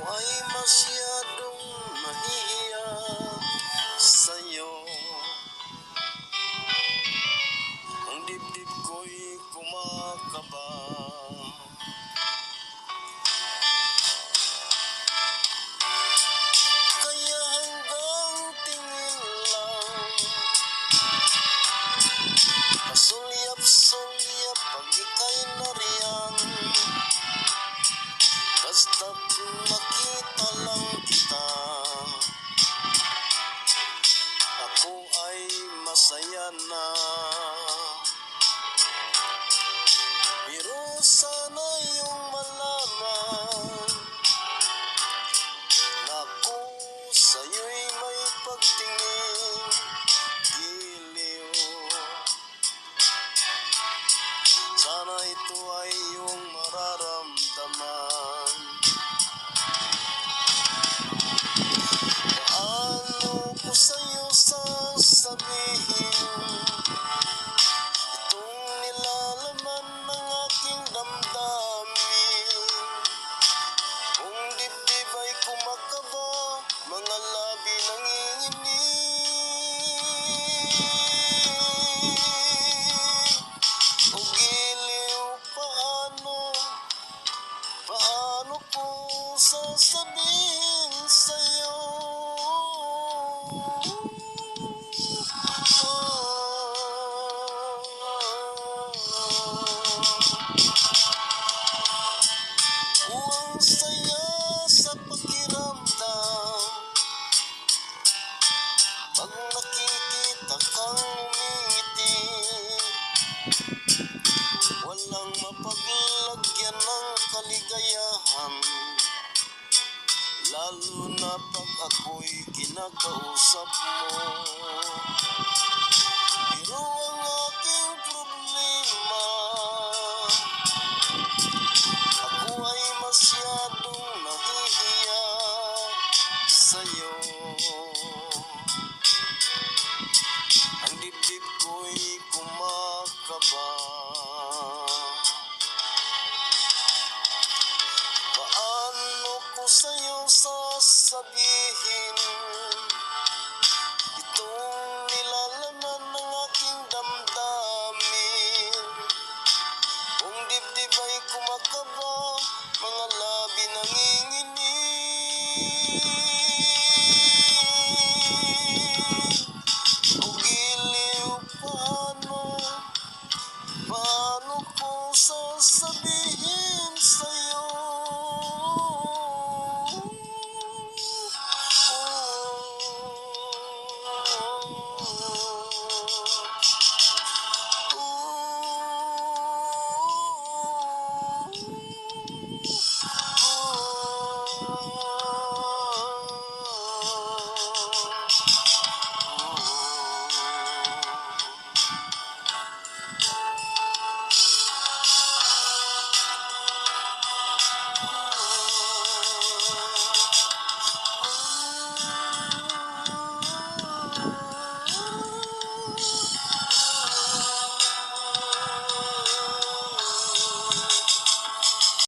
ましや Sa'yo'y may pagtingin Giliw. Sana ito ay iyong mararamdaman. Sasabihin sa'yo Ang saya sa pakiramdam Pag nakikita kang umingiti Walang mapaglagyan ng kaligayahan Lalo na pag ako'y kinakausap mo sasabihin Itong nilalaman ng aking damdamin. Kung dibdib ay kumakaba Mga labi nanginginig